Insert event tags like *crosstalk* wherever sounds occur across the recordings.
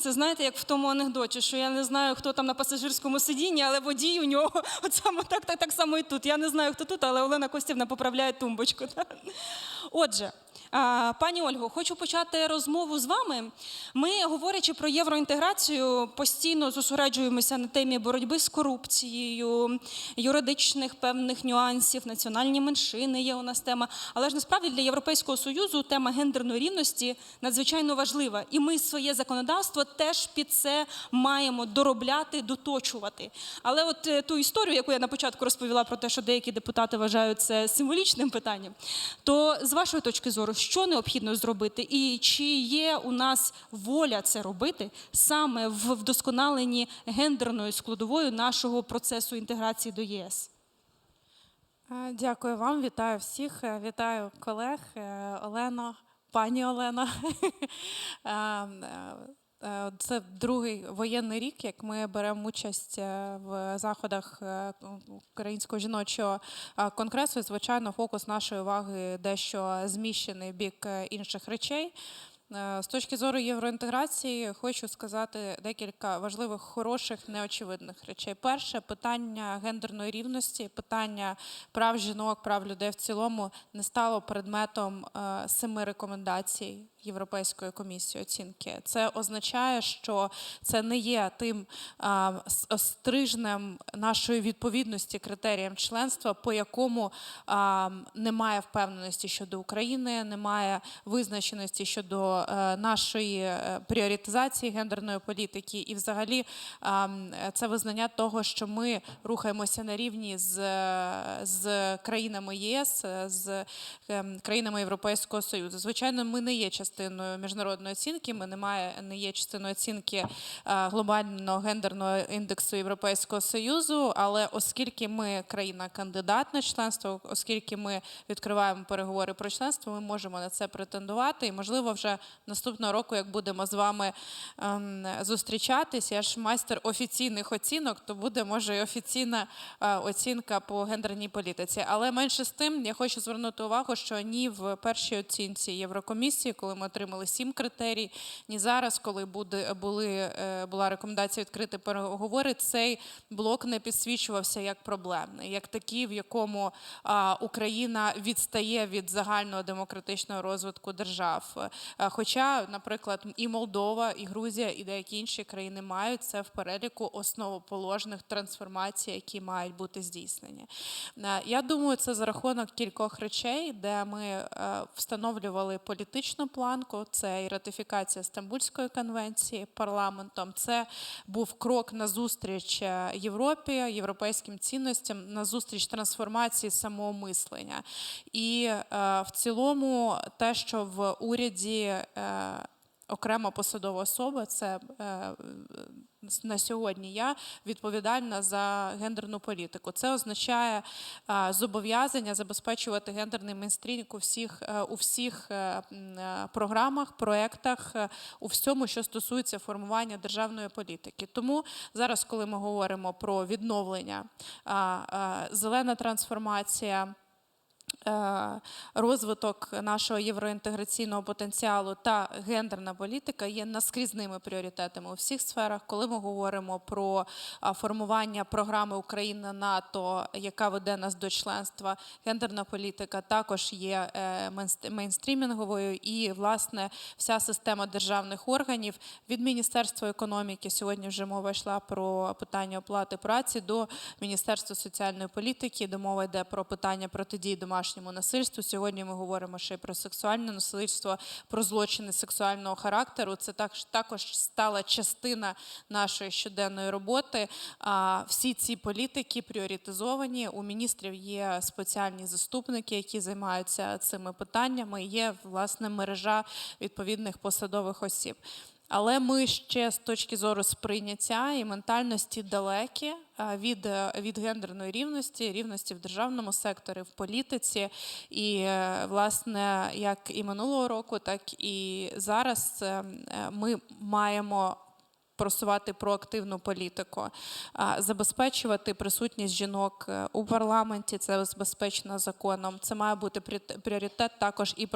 Це знаєте, як в тому анекдоті, що я не знаю, хто там на пасажирському сидінні, але водій у нього *laughs* от саме так, так, так само і тут. Я не знаю, хто тут, але Олена Костівна поправляє тумбочку. *laughs* так. Отже, пані Ольго, хочу почати розмову з вами. Ми, говорячи про євроінтеграцію, постійно зосереджуємося на темі боротьби з корупцією, юридичних певних нюансів, національні меншини є у нас тема. Але ж насправді для Європейського союзу тема гендерної рівності надзвичайно важлива, і ми своє законодавство теж під це маємо доробляти, доточувати. Але от е, ту історію, яку я на початку розповіла про те, що деякі депутати вважають це символічним питанням, то з вашої точки зору, що необхідно зробити, і чи є у нас воля це робити саме в вдосконаленні гендерної складової нашого процесу інтеграції до ЄС? Е, Дякую вам, вітаю всіх, е, вітаю колег, е, Олена, пані Олена. *laughs* Е, Це другий воєнний рік, як ми беремо участь е, в заходах е, Українського жіночого конгресу. Звичайно, фокус нашої уваги дещо зміщений бік інших речей. Е, З точки зору євроінтеграції хочу сказати декілька важливих, хороших, неочевидних речей. Перше питання гендерної рівності, питання прав жінок, прав людей в цілому не стало предметом е, семи рекомендацій Європейської комісії оцінки. Це означає, що це не є тим а, стрижнем нашої відповідності критеріям членства, по якому немає впевненості щодо України, немає визначеності щодо е, нашої е, пріоритизації гендерної політики, і взагалі це визнання того, що ми рухаємося на рівні з, з країнами ЄС, з ем, країнами Європейського Союзу. Звичайно, ми не є частиною міжнародної оцінки. Ми не, має, не є частиною оцінки е, глобального гендерного індексу Європейського Союзу. Але оскільки ми країна-кандидат на членство, оскільки ми відкриваємо переговори про членство, ми можемо на це претендувати. І можливо, вже наступного року, як будемо з вами ем, зустрічатись, я ж майстер офіційних оцінок, то буде може і офіційна е, оцінка по гендерній політиці. Але менше з тим, я хочу звернути увагу, що ні в першій оцінці Єврокомісії, коли ми отримали сім критерій, ні зараз, коли буде були е, була рекомендація відкрити переговори, цей блок не підсвічувався як проблемний, як такий, в якому Україна відстає від загального демократичного розвитку держав. Хоча, наприклад, і Молдова, і Грузія, і деякі інші країни мають це в переліку основоположних трансформацій, які мають бути здійснені. Е, Я думаю, це за рахунок кількох речей, де ми е, встановлювали політичну планку. Це і ратифікація Стамбульської конвенції парламентом. Це був крок на зустріч е, Європі, європейським цінностям, на зустріч трансформації самого мислення. І в цілому, те, що в уряді. Е, Окрема посадова особа, це е, на сьогодні я відповідальна за гендерну політику. Це означає е, зобов'язання забезпечувати гендерний мейнстрінг у всіх, у всіх програмах, проєктах, у всьому, що стосується формування державної політики. Тому зараз, коли ми говоримо про відновлення, зелена трансформація розвиток нашого євроінтеграційного потенціалу та гендерна політика є наскрізними пріоритетами у всіх сферах. Коли ми говоримо про формування програми Україна НАТО, яка веде нас до членства, гендерна політика також є е, мейнстрімінговою, і власне вся система державних органів від Міністерства економіки сьогодні вже мова йшла про питання оплати праці до Міністерства соціальної політики, де мова йде про питання протидії домашньому насильству. Сьогодні ми говоримо ще й про сексуальне насильство, про злочини сексуального характеру. Це також також стала частина нашої щоденної роботи. Всі ці політики пріоритизовані. У міністрів є спеціальні заступники, які займаються цими питаннями. Є власне мережа відповідних посадових осіб. Але ми ще з точки зору сприйняття і ментальності далекі від, е, від гендерної рівності, рівності в державному секторі, в політиці. І, е, власне, як і минулого року, так і зараз е, ми маємо просувати проактивну політику, забезпечувати присутність жінок е, у парламенті. Це забезпечено законом. Це має бути пріоритет- також і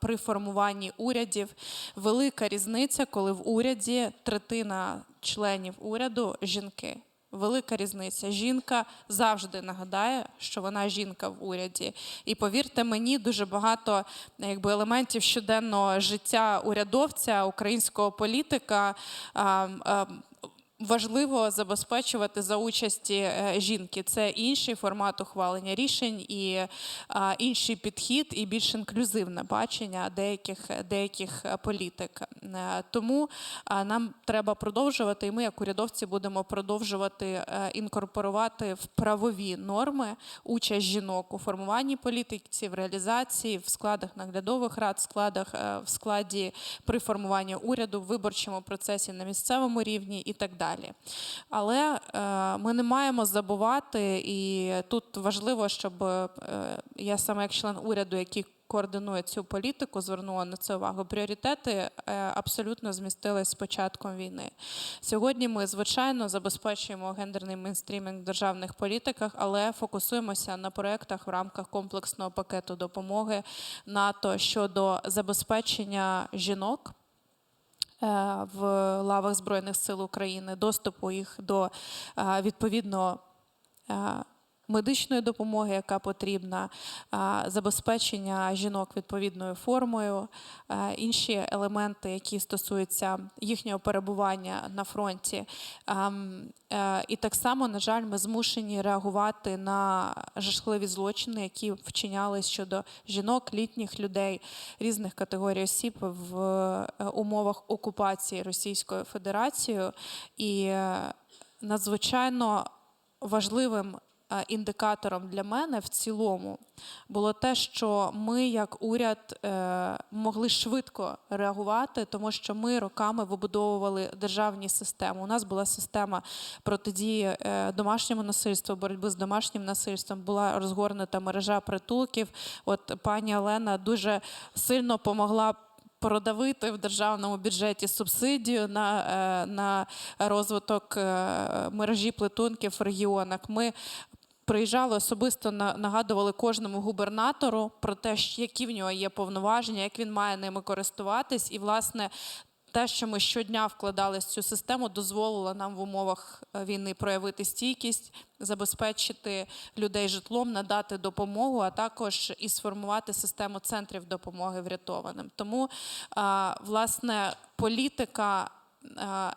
при формуванні урядів. Велика різниця, коли в уряді третина членів уряду жінки. Велика різниця. Жінка завжди нагадає, що вона жінка в уряді. І повірте мені, дуже багато якби, елементів щоденного життя урядовця, українського політика. Важливо забезпечувати за участі е, жінки. Це інший формат ухвалення рішень і інший підхід, і більш інклюзивне бачення деяких, деяких політик. Е, Тому нам треба продовжувати, і ми, як урядовці, будемо продовжувати е, інкорпорувати в правові норми участь жінок у формуванні політики, в реалізації, в складах наглядових рад, в складах в складі при формуванні уряду, в виборчому процесі на місцевому рівні і так далі. Але е, ми не маємо забувати, і тут важливо, щоб е, я саме як член уряду, який координує цю політику, звернула на це увагу. Пріоритети е, абсолютно змістились з початком війни. Сьогодні ми, звичайно, забезпечуємо гендерний мейнстрімінг в державних політиках, але фокусуємося на проєктах в рамках комплексного пакету допомоги НАТО щодо забезпечення жінок. Е, В лавах Збройних сил України доступу їх до е, відповідно е, медичної допомоги, яка потрібна, забезпечення жінок відповідною формою, інші елементи, які стосуються їхнього перебування на фронті. Е, І так само, на жаль, ми змушені реагувати на жахливі злочини, які вчинялись щодо жінок, літніх людей, різних категорій осіб в е, умовах окупації Російською Федерацією. І е, надзвичайно важливим індикатором для мене в цілому було те, що ми, як уряд, е, могли швидко реагувати, тому що ми роками вибудовували державні системи. У нас була система протидії е, домашньому насильству, боротьби з домашнім насильством, була розгорнута мережа притулків. От пані Олена дуже сильно помогла продавити в державному бюджеті субсидію на, е, на розвиток е, мережі плетунків в регіонах. Ми приїжджали особисто на- нагадували кожному губернатору про те, які в нього є повноваження, як він має ними користуватись, і власне. Те, що ми щодня вкладали в цю систему, дозволило нам в умовах е, війни проявити стійкість, забезпечити людей житлом, надати допомогу, а також і сформувати систему центрів допомоги врятованим. Тому, власне, політика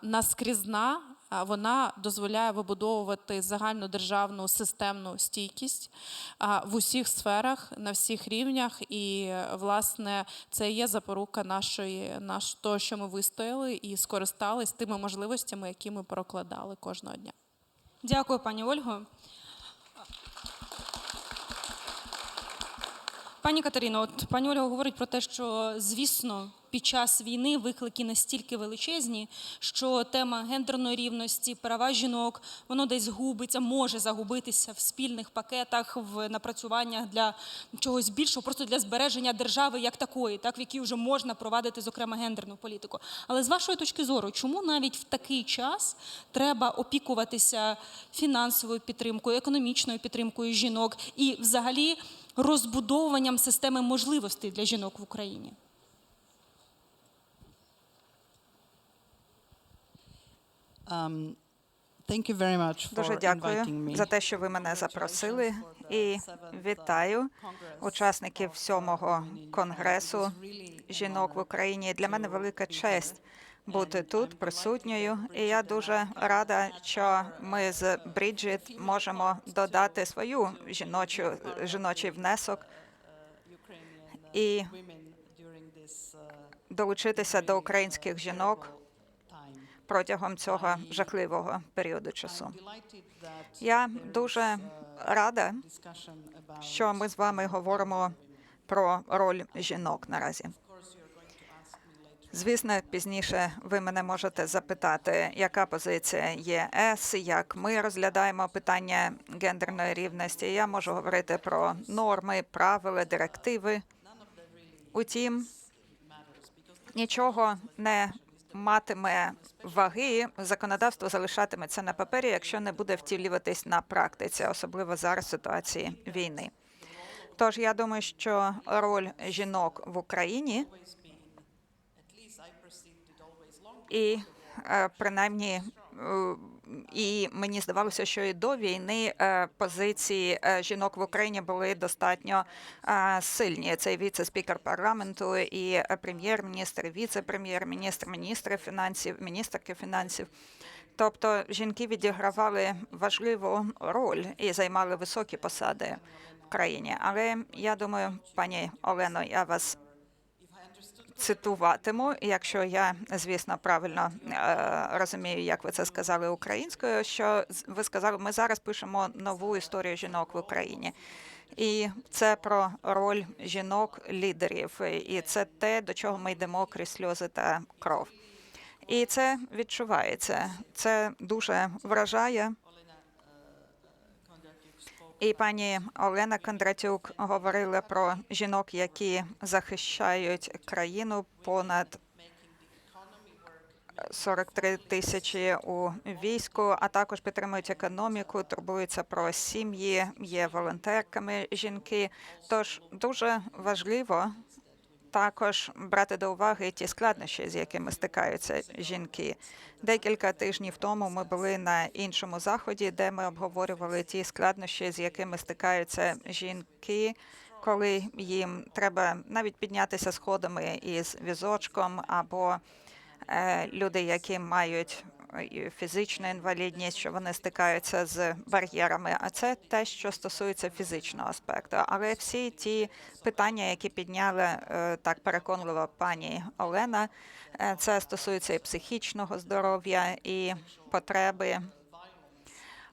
наскрізна. Вона дозволяє вибудовувати загальнодержавну системну стійкість в усіх сферах, на всіх рівнях. І, власне, це є запорука нашої, наш, того, що ми вистояли і скористались тими можливостями, які ми прокладали кожного дня. Дякую, пані Ольго. Пані Катерино, от пані Ольга говорить про те, що звісно під час війни виклики настільки величезні, що тема гендерної рівності, права жінок, воно десь губиться, може загубитися в спільних пакетах, в напрацюваннях для чогось більшого, просто для збереження держави як такої, так в якій вже можна провадити зокрема гендерну політику. Але з вашої точки зору, чому навіть в такий час треба опікуватися фінансовою підтримкою, економічною підтримкою жінок і взагалі розбудовуванням системи можливостей для жінок в Україні? Дуже дякую за те, що ви мене запросили, і вітаю учасників сьомого конгресу жінок в Україні. Для мене велика честь бути тут присутньою. І я дуже рада, що ми з Бріджит можемо додати свою жіночу жіночий внесок і this uh, долучитися до українських жінок. Протягом цього жахливого періоду часу. Я дуже рада, discussion що ми з вами говоримо про роль жінок наразі. Звісно, пізніше ви мене можете запитати, яка позиція ЄС, як ми розглядаємо питання гендерної рівності. Я можу говорити про норми, правила, директиви. Утім, нічого не матиме ваги, законодавство залишатиметься на папері, якщо не буде втілюватись на практиці, особливо зараз в ситуації війни. Тож я думаю, що роль жінок в Україні і е, принаймні. І мені здавалося, що і до війни е, позиції е, жінок в Україні були достатньо е, сильні. Це віце-спікер парламенту, і прем'єр-міністр, віце-прем'єр-міністр, міністри фінансів, міністерки фінансів. Тобто жінки відігравали важливу роль і займали високі посади в країні. Але я думаю, пані Олено, я вас цитуватиму, якщо я, звісно, правильно е, розумію, як ви це сказали українською. Що ви сказали, ми зараз пишемо нову історію жінок в Україні. І це про роль жінок-лідерів, і це те, до чого ми йдемо крізь сльози та кров. І це відчувається. Це дуже вражає. І пані Олена Кондратюк говорила про жінок, які захищають країну понад 43 тисячі у війську, а також підтримують економіку, турбуються про сім'ї, є волонтерками жінки. Тож дуже важливо також брати до уваги ті складнощі, з якими стикаються жінки. Декілька тижнів тому ми були на іншому заході, де ми обговорювали ті складнощі, з якими стикаються жінки, коли їм треба навіть піднятися сходами із візочком, або е, люди, які мають е, фізичну інвалідність, що вони стикаються з бар'єрами. А це те, що стосується фізичного аспекту. Але всі ті питання, які підняла е, так переконливо пані Олена, е, це стосується і психічного здоров'я, і потреби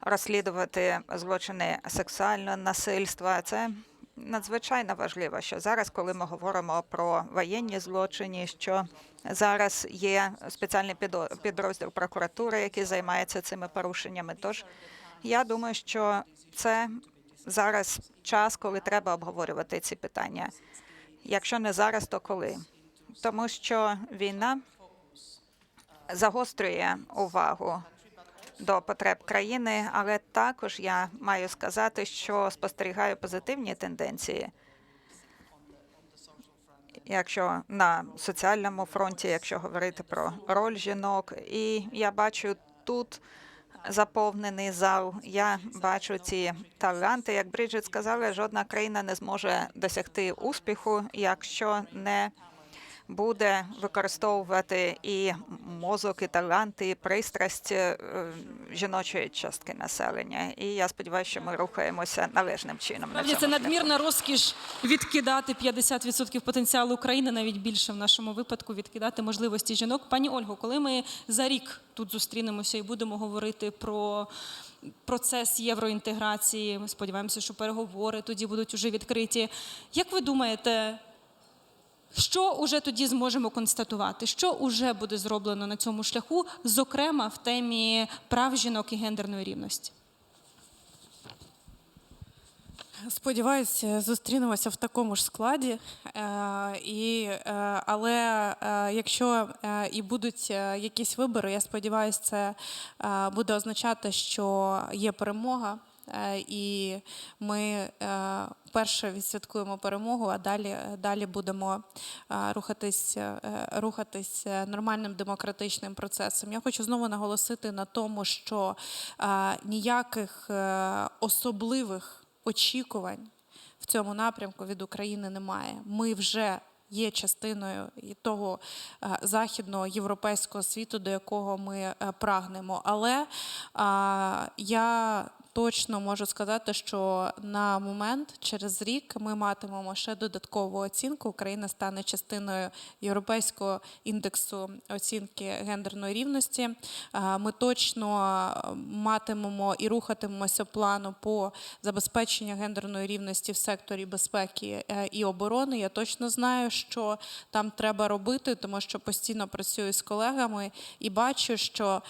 розслідувати злочини сексуального насильства. Це надзвичайно важливо, що зараз, коли ми говоримо про воєнні злочини, що зараз є спеціальний підрозділ прокуратури, який займається цими порушеннями. Тож я думаю, що це зараз час, коли треба обговорювати ці питання. Якщо не зараз, то коли? Тому що війна загострює увагу до потреб країни, але також я маю сказати, що спостерігаю позитивні тенденції. Якщо на соціальному фронті, якщо говорити про роль жінок, і я бачу тут заповнений зал. Я бачу ці таланти. Як Бріджит сказала, жодна країна не зможе досягти успіху, якщо не буде використовувати і мозок, і таланти, і пристрасть е, жіночої частки населення. І я сподіваюся, що ми рухаємося належним чином. на цьому це надмірна розкіш відкидати 50% потенціалу України, навіть більше в нашому випадку відкидати можливості жінок. Пані Ольго, коли ми за рік тут зустрінемося і будемо говорити про процес євроінтеграції, ми сподіваємося, що переговори тоді будуть уже відкриті. Як ви думаєте? Що уже тоді зможемо констатувати? Що уже буде зроблено на цьому шляху, зокрема в темі прав жінок і гендерної рівності? Сподіваюсь, зустрінемося в такому ж складі. Е, і, е, але е, якщо і будуть якісь вибори, я сподіваюся, це буде означати, що є перемога. Е, І ми е, перше відсвяткуємо перемогу, а далі, далі будемо е, рухатись, рухатись нормальним демократичним процесом. Я хочу знову наголосити на тому, що ніяких особливих очікувань в цьому напрямку від України немає. Ми вже є частиною того західного європейського світу, до якого ми прагнемо. Але я точно можу сказати, що на момент через рік ми матимемо ще додаткову оцінку. Україна стане частиною європейського індексу оцінки гендерної рівності. Ми точно матимемо і рухатимемося плану по забезпеченню гендерної рівності в секторі безпеки е, і оборони. Я точно знаю, що там треба робити, тому що постійно працюю з колегами і бачу, що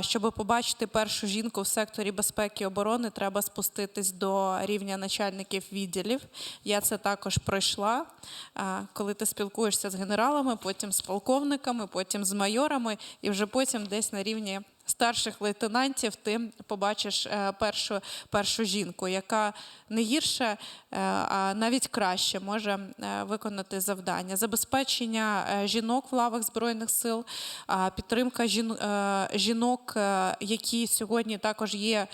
щоб побачити першу жінку в секторі безпеки і оборони. Оборони треба спуститись до рівня начальників відділів. Я це також пройшла. Коли ти спілкуєшся з генералами, потім з полковниками, потім з майорами, і вже потім десь на рівні старших лейтенантів ти побачиш е, першу, першу жінку, яка не гірше, е, а навіть краще може е, виконати завдання. Забезпечення жінок в лавах Збройних сил, підтримка жінок, які сьогодні також є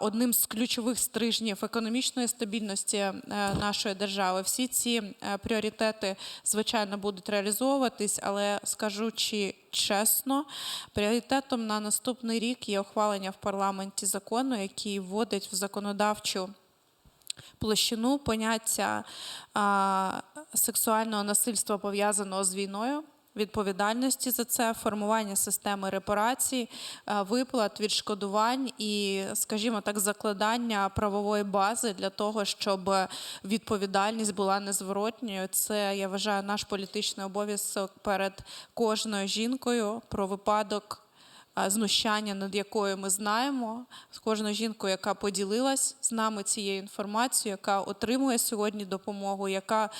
одним з ключових стрижнів економічної стабільності нашої держави. Всі ці пріоритети, звичайно, будуть реалізовуватись, але скажучи чесно, пріоритетом на наступний рік є ухвалення в парламенті закону, який вводить в законодавчу площину поняття а, сексуального насильства пов'язаного з війною. Відповідальності за це, формування системи репарацій, виплат, відшкодувань і, скажімо так, закладання правової бази для того, щоб відповідальність була незворотньою. Це я вважаю наш політичний обов'язок перед кожною жінкою про випадок знущання, над якою ми знаємо, з кожною жінкою, яка поділилась з нами цією інформацією, яка отримує сьогодні допомогу, яка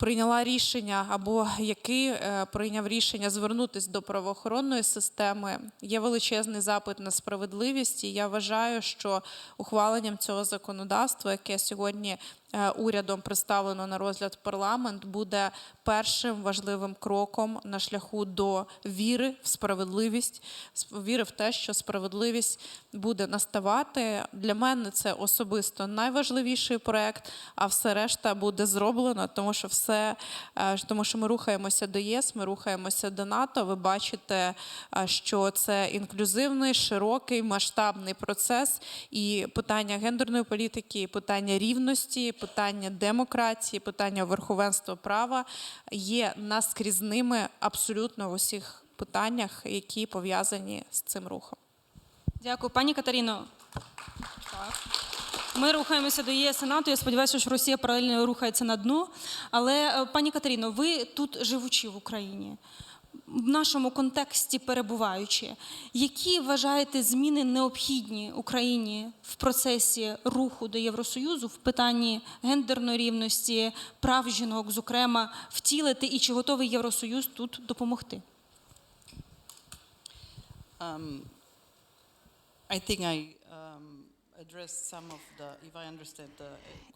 прийняла рішення або який е, прийняв рішення звернутися до правоохоронної системи. Є величезний запит на справедливість, і я вважаю, що ухваленням цього законодавства, яке сьогодні урядом представлено на розгляд парламент, буде першим важливим кроком на шляху до віри в справедливість, сп- віри в те, що справедливість буде наставати. Для мене це особисто найважливіший проект, а все решта буде зроблено, тому що все, е, тому що ми рухаємося до ЄС, ми рухаємося до НАТО. Ви бачите, е, що це інклюзивний, широкий, масштабний процес, і питання гендерної політики, і питання рівності, питання демократії, питання верховенства права є наскрізними абсолютно в усіх питаннях, які пов'язані з цим рухом. Дякую, пані Катерино. Так. Ми рухаємося до ЄС і НАТО. Я сподіваюся, що Росія паралельно рухається на дно. Але, е, пані Катерино, ви тут живучи в Україні, в нашому контексті перебуваючи, які вважаєте зміни необхідні Україні в процесі руху до Євросоюзу в питанні гендерної рівності, прав жінок, зокрема, втілити і чи готовий Євросоюз тут допомогти? Um, I think I um,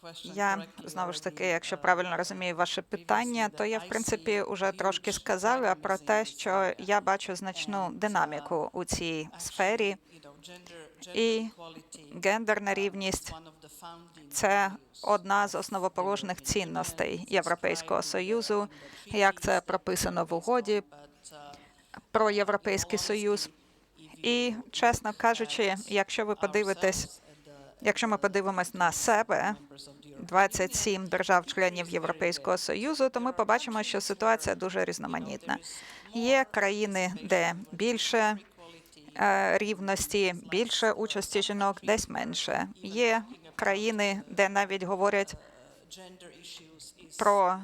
question Я знову ж таки, якщо uh, правильно розумію ваше питання, то я в принципі вже трошки сказала про те, що я бачу значну динаміку у цій сфері. І гендерна рівність це одна з основоположних цінностей Європейського союзу, як це прописано в угоді про Європейський Союз. І чесно кажучи, якщо ви подивитесь, якщо ми подивимось на себе, 27 держав-членів Європейського союзу, то ми побачимо, що ситуація дуже різноманітна. Є країни, де більше е, рівності, більше участі жінок, десь менше. Є країни, де навіть говорять про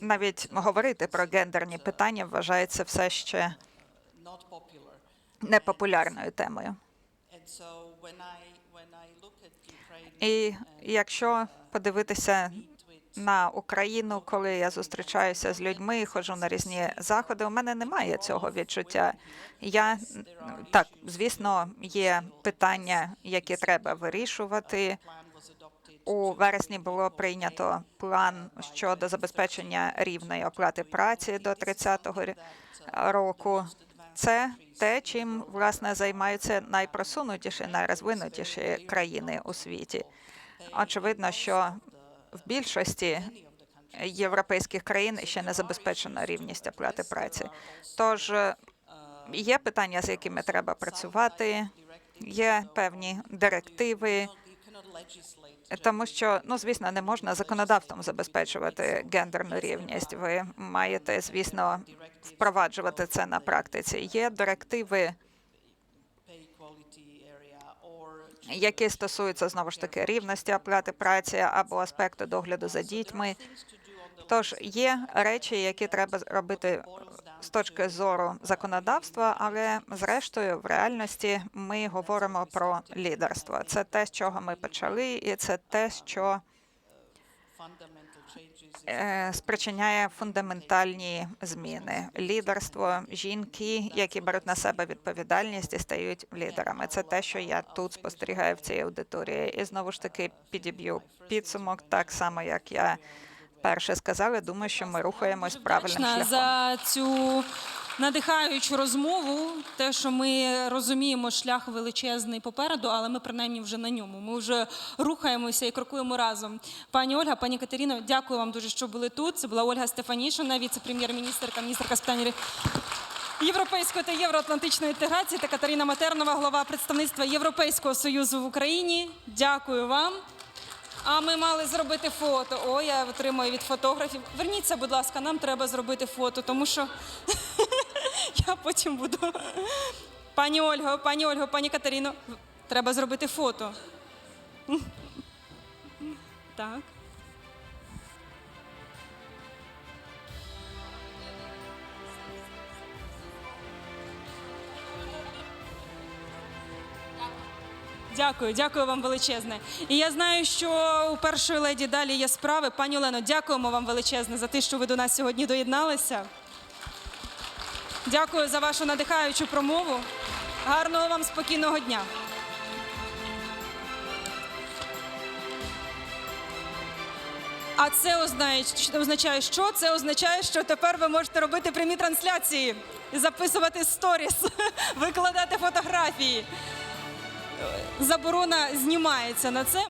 навіть говорити про гендерні питання вважається все ще непопулярною темою. І якщо подивитися на Україну, коли я зустрічаюся з людьми, ходжу на різні заходи, у мене немає цього відчуття. Я так, звісно, є питання, які треба вирішувати. У вересні було прийнято план щодо забезпечення рівної оплати праці до 30-го року. Це те, чим власне займаються найпросунутіші, найрозвинутіші країни у світі. Очевидно, що в більшості європейських країн ще не забезпечена рівність оплати праці. Тож є питання, з якими треба працювати, є певні директиви, тому що ну звісно не можна законодавством забезпечувати гендерну рівність. Ви маєте, звісно, впроваджувати це на практиці. Є директиви, які стосуються знову ж таки рівності оплати праці або аспекту догляду за дітьми. Тож є речі, які треба робити з точки зору законодавства, але зрештою, в реальності, ми говоримо про лідерство. Це те, з чого ми почали, і це те, що е, спричиняє фундаментальні зміни. Лідерство, жінки, які беруть на себе відповідальність і стають лідерами. Це те, що я тут спостерігаю в цій аудиторії. І знову ж таки підіб'ю підсумок, так само як я перше сказала. Думаю, що ми рухаємось правильним шляхом. за цю надихаючу розмову. Те, що ми розуміємо, шлях величезний попереду, але ми принаймні вже на ньому. Ми вже рухаємося і крокуємо разом. Пані Ольга, пані Катерино, дякую вам дуже, що були тут. Це була Ольга Стефанішина, віце-прем'єр-міністерка, міністерка з питань європейської та євроатлантичної інтеграції та Катерина Матернова, голова представництва Європейського союзу в Україні. Дякую вам. А ми мали зробити фото. О, я отримую від фотографів. Верніться, будь ласка, нам треба зробити фото, тому що *laughs* я потім буду. Пані Ольго, пані Ольго, пані Катерино, треба зробити фото. Так. Дякую, дякую вам величезне. І я знаю, що у першої леді далі є справи. Пані Олено, дякуємо вам величезне за те, що ви до нас сьогодні доєдналися. Дякую за вашу надихаючу промову. Гарного вам спокійного дня. А це означає, що? Це означає, що тепер ви можете робити прямі трансляції, записувати сторіс, *laughs* викладати фотографії заборона знімається на це.